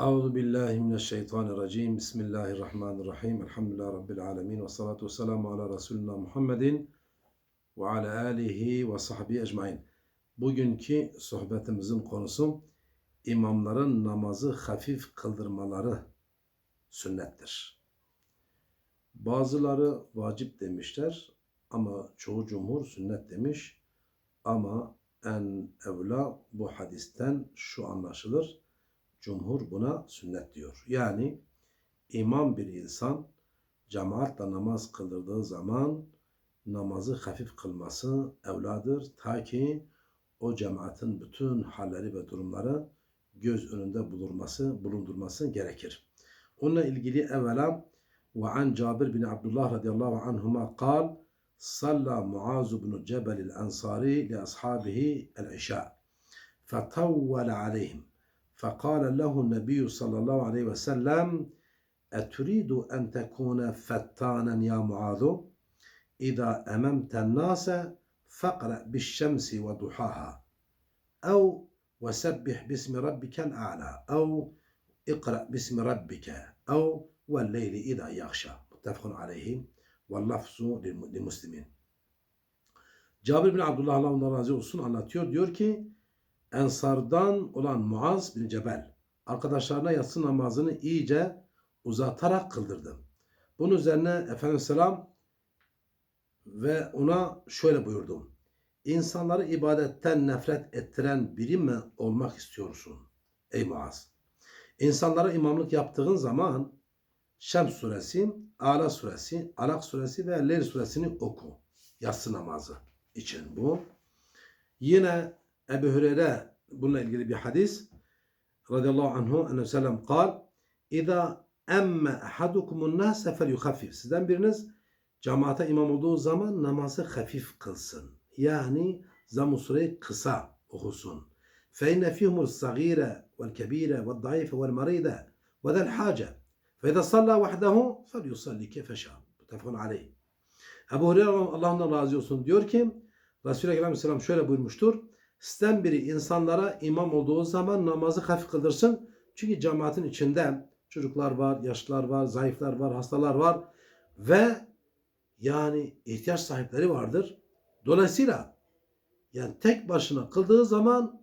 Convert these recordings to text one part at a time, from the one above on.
Euzu billahi mineşşeytanirracim. Bismillahirrahmanirrahim. Elhamdülillahi rabbil alamin ve salatu vesselamu ala resulina Muhammedin ve ala alihi ve sahbihi ecmaîn. Bugünkü sohbetimizin konusu imamların namazı hafif kıldırmaları sünnettir. Bazıları vacip demişler ama çoğu cumhur sünnet demiş. Ama en evla bu hadisten şu anlaşılır. Cumhur buna sünnet diyor. Yani imam bir insan cemaatle namaz kıldırdığı zaman namazı hafif kılması evladır. Ta ki o cemaatin bütün halleri ve durumları göz önünde bulunması, bulundurması gerekir. Onunla ilgili evvela ve an Cabir bin Abdullah radıyallahu anhuma kal salla Muaz bin Cebel el Ensari li ashabihi el işa fetavvel aleyhim فقال له النبي صلى الله عليه وسلم أتريد أن تكون فتانا يا معاذ إذا أممت الناس فاقرأ بالشمس وضحاها أو وسبح باسم ربك الأعلى أو اقرأ باسم ربك أو والليل إذا يغشى متفق عليه واللفظ للمسلمين Cabir bin Abdullah Allah ondan razı olsun anlatıyor. Diyor ki Ensardan olan Muaz bin Cebel arkadaşlarına yatsı namazını iyice uzatarak kıldırdı. Bunun üzerine Efendimiz Selam ve ona şöyle buyurdum. İnsanları ibadetten nefret ettiren biri mi olmak istiyorsun ey Muaz? İnsanlara imamlık yaptığın zaman Şems suresi, Ala suresi, Alak suresi ve Leyl suresini oku. Yatsı namazı için bu. Yine Ebu Hüreyre bununla ilgili bir hadis radıyallahu anhu enne sellem kal İza emme ahadukumun nase fel yuhaffif. Sizden biriniz cemaate imam olduğu zaman namazı hafif kılsın. Yani zamu sureyi kısa okusun. Fe inne fihumul sagire vel kebire vel daife vel maride ve del hace. Fe izâ sallâ vahdehu fel yusalli kefe şâ. Muttefakun aleyh. Ebu Hureyre Allah'ından razı olsun diyor ki Resulü Aleyhisselam şöyle buyurmuştur. Sizden biri insanlara imam olduğu zaman namazı hafif kıldırsın. Çünkü cemaatin içinde çocuklar var, yaşlılar var, zayıflar var, hastalar var ve yani ihtiyaç sahipleri vardır. Dolayısıyla yani tek başına kıldığı zaman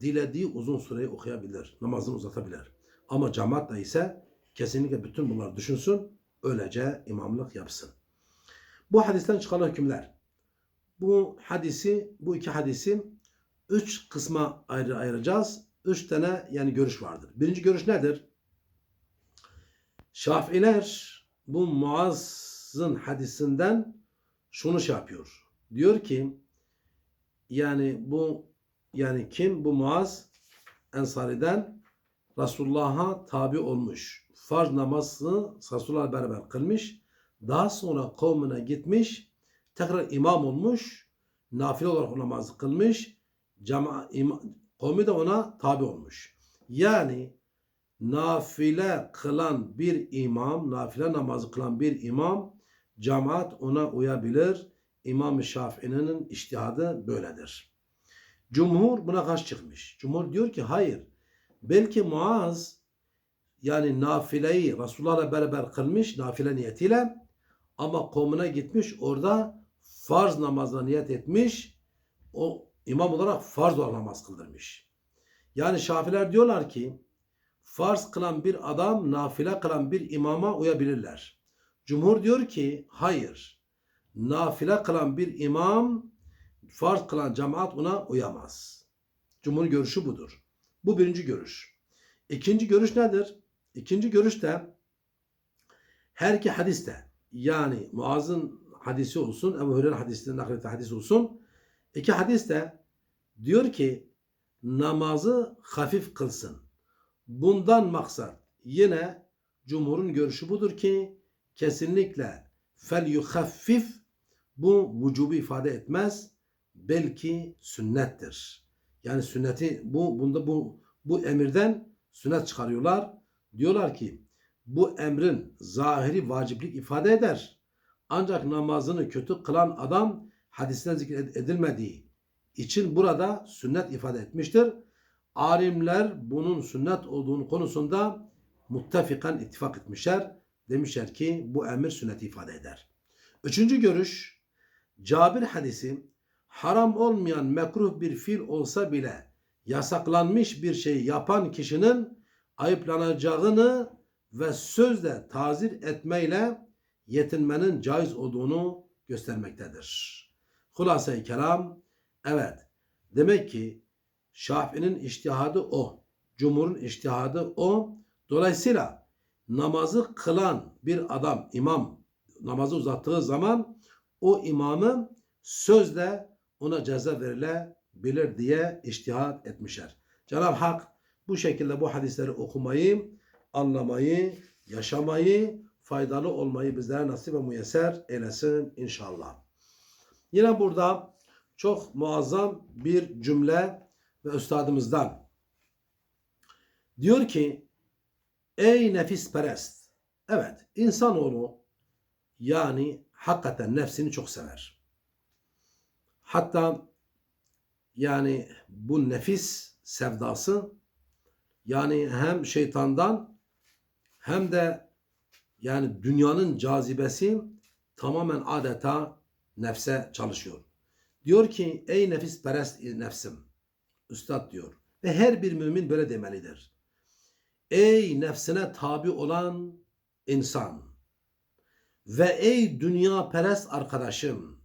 dilediği uzun süreyi okuyabilir, namazını uzatabilir. Ama cemaatle ise kesinlikle bütün bunları düşünsün, öylece imamlık yapsın. Bu hadisten çıkan hükümler. Bu hadisi, bu iki hadisi üç kısma ayrı ayıracağız. Üç tane yani görüş vardır. Birinci görüş nedir? Şafiler bu Muaz'ın hadisinden şunu şey yapıyor. Diyor ki yani bu yani kim? Bu Muaz Ensari'den Resulullah'a tabi olmuş. Farz namazı Resulullah beraber kılmış. Daha sonra kavmine gitmiş. Tekrar imam olmuş. Nafile olarak namazı kılmış cama, ima, kavmi de ona tabi olmuş. Yani nafile kılan bir imam, nafile namazı kılan bir imam, cemaat ona uyabilir. İmam-ı Şafii'nin iştihadı böyledir. Cumhur buna karşı çıkmış. Cumhur diyor ki hayır. Belki Muaz yani nafileyi Resulullah'la beraber kılmış nafile niyetiyle ama kavmine gitmiş orada farz namazına niyet etmiş. O imam olarak farz olarak namaz kıldırmış. Yani Şafiler diyorlar ki farz kılan bir adam nafile kılan bir imama uyabilirler. Cumhur diyor ki hayır. Nafile kılan bir imam farz kılan cemaat ona uyamaz. Cumhur görüşü budur. Bu birinci görüş. İkinci görüş nedir? İkinci görüş de her iki hadiste yani Muaz'ın hadisi olsun, Ebu Hureyre hadisinden naklettiği hadis olsun. İki hadis de diyor ki namazı hafif kılsın. Bundan maksat yine cumhurun görüşü budur ki kesinlikle fel yuhaffif bu vücubu ifade etmez belki sünnettir. Yani sünneti bu bunda bu bu emirden sünnet çıkarıyorlar. Diyorlar ki bu emrin zahiri vaciplik ifade eder. Ancak namazını kötü kılan adam hadisten zikredilmediği için burada sünnet ifade etmiştir. Alimler bunun sünnet olduğunu konusunda muttafikan ittifak etmişler. Demişler ki bu emir sünneti ifade eder. Üçüncü görüş Cabir hadisi haram olmayan mekruh bir fiil olsa bile yasaklanmış bir şey yapan kişinin ayıplanacağını ve sözle tazir etmeyle yetinmenin caiz olduğunu göstermektedir. Hulasa-i kelam evet demek ki Şafii'nin iştihadı o. Cumhur'un iştihadı o. Dolayısıyla namazı kılan bir adam, imam namazı uzattığı zaman o imamı sözle ona ceza verilebilir diye iştihat etmişler. Cenab-ı Hak bu şekilde bu hadisleri okumayı, anlamayı, yaşamayı, faydalı olmayı bizlere nasip ve müyesser eylesin inşallah. Yine burada çok muazzam bir cümle ve üstadımızdan diyor ki ey nefis perest evet insanoğlu yani hakikaten nefsini çok sever. Hatta yani bu nefis sevdası yani hem şeytandan hem de yani dünyanın cazibesi tamamen adeta nefse çalışıyor. Diyor ki ey nefis perest nefsim. Üstad diyor. Ve her bir mümin böyle demelidir. Ey nefsine tabi olan insan ve ey dünya perest arkadaşım.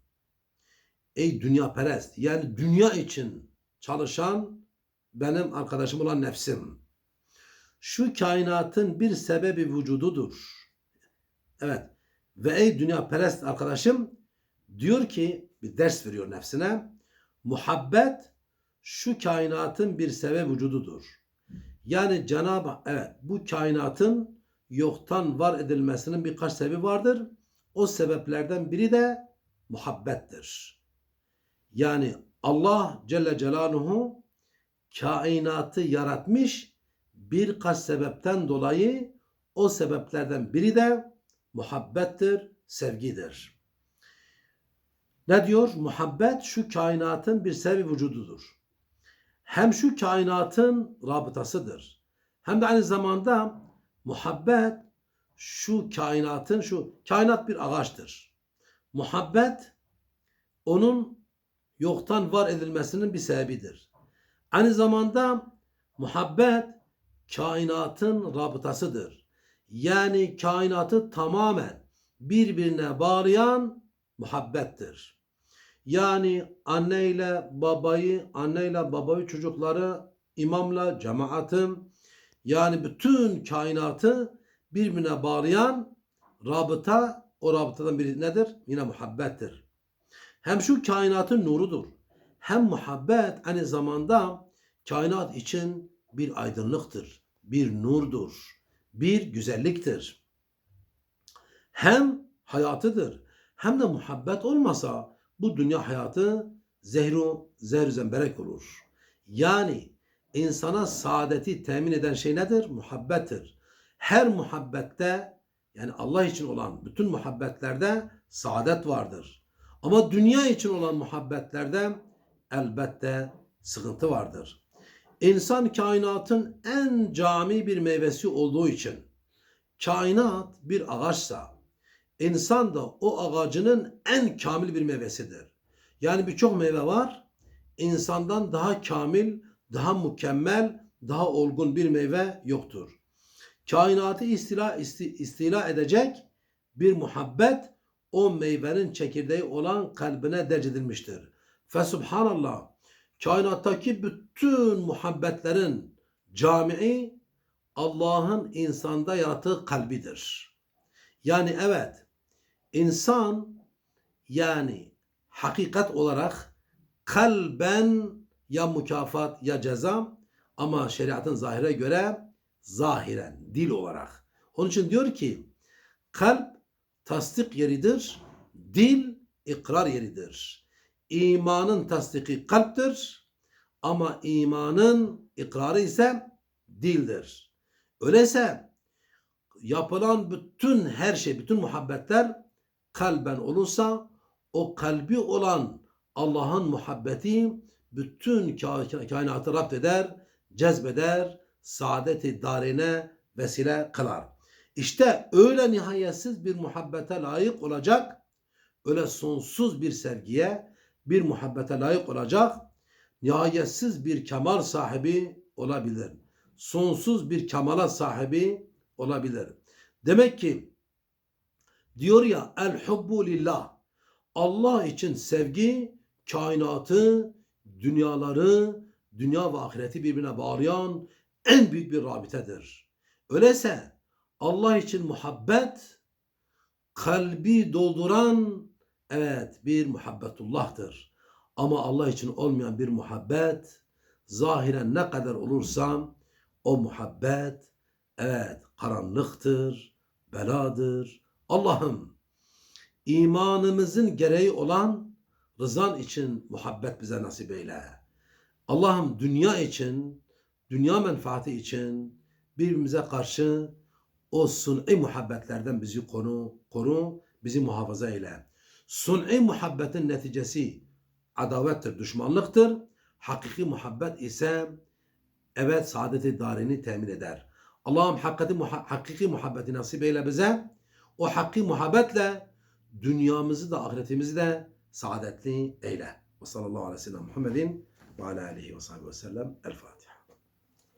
Ey dünya perest yani dünya için çalışan benim arkadaşım olan nefsim. Şu kainatın bir sebebi vücududur. Evet. Ve ey dünya perest arkadaşım diyor ki bir ders veriyor nefsine. Muhabbet şu kainatın bir sebep vücududur. Yani Cenab-ı evet bu kainatın yoktan var edilmesinin birkaç sebebi vardır. O sebeplerden biri de muhabbettir. Yani Allah Celle Celaluhu kainatı yaratmış birkaç sebepten dolayı o sebeplerden biri de muhabbettir, sevgidir. Ne diyor? Muhabbet şu kainatın bir sebebi vücududur. Hem şu kainatın rabıtasıdır. Hem de aynı zamanda muhabbet şu kainatın şu kainat bir ağaçtır. Muhabbet onun yoktan var edilmesinin bir sebebidir. Aynı zamanda muhabbet kainatın rabıtasıdır. Yani kainatı tamamen birbirine bağlayan muhabbettir. Yani anneyle babayı, anneyle babayı çocukları, imamla cemaatım, yani bütün kainatı birbirine bağlayan rabıta, o rabıtadan biri nedir? Yine muhabbettir. Hem şu kainatın nurudur. Hem muhabbet aynı zamanda kainat için bir aydınlıktır, bir nurdur, bir güzelliktir. Hem hayatıdır, hem de muhabbet olmasa bu dünya hayatı zehru zehru zemberek olur. Yani insana saadeti temin eden şey nedir? Muhabbettir. Her muhabbette yani Allah için olan bütün muhabbetlerde saadet vardır. Ama dünya için olan muhabbetlerde elbette sıkıntı vardır. İnsan kainatın en cami bir meyvesi olduğu için kainat bir ağaçsa insan da o ağacının en kamil bir meyvesidir. Yani birçok meyve var. insandan daha kamil, daha mükemmel, daha olgun bir meyve yoktur. Kainatı istila, istila edecek bir muhabbet o meyvenin çekirdeği olan kalbine derc edilmiştir. Fe subhanallah kainattaki bütün muhabbetlerin camii Allah'ın insanda yarattığı kalbidir. Yani evet insan yani hakikat olarak kalben ya mükafat ya ceza ama şeriatın zahire göre zahiren dil olarak. Onun için diyor ki kalp tasdik yeridir, dil ikrar yeridir. İmanın tasdiki kalptir ama imanın ikrarı ise dildir. Öyleyse yapılan bütün her şey, bütün muhabbetler kalben olursa o kalbi olan Allah'ın muhabbeti bütün kainatı rapt eder, cezbeder, saadeti darine vesile kılar. İşte öyle nihayetsiz bir muhabbete layık olacak, öyle sonsuz bir sevgiye, bir muhabbete layık olacak, nihayetsiz bir kemal sahibi olabilir. Sonsuz bir kemala sahibi olabilir. Demek ki diyor ya el hubbu lillah. Allah için sevgi kainatı, dünyaları, dünya ve ahireti birbirine bağlayan en büyük bir rabitedir. Öyleyse Allah için muhabbet kalbi dolduran evet bir muhabbetullah'tır. Ama Allah için olmayan bir muhabbet zahiren ne kadar olursa o muhabbet evet karanlıktır, beladır. Allah'ım imanımızın gereği olan rızan için muhabbet bize nasip eyle. Allah'ım dünya için, dünya menfaati için birbirimize karşı o sun'i muhabbetlerden bizi koru, koru, bizi muhafaza eyle. Sun'i muhabbetin neticesi adavettir, düşmanlıktır. Hakiki muhabbet ise evet saadeti darini temin eder. Allah'ım hakiki, hakiki muhabbeti nasip eyle bize. O hakiki muhabbetle dünyamızı da ahiretimizi de saadetli eyle. Ve sallallahu aleyhi ve sellem Muhammedin ve sahbihi ve sellem. El Fatiha.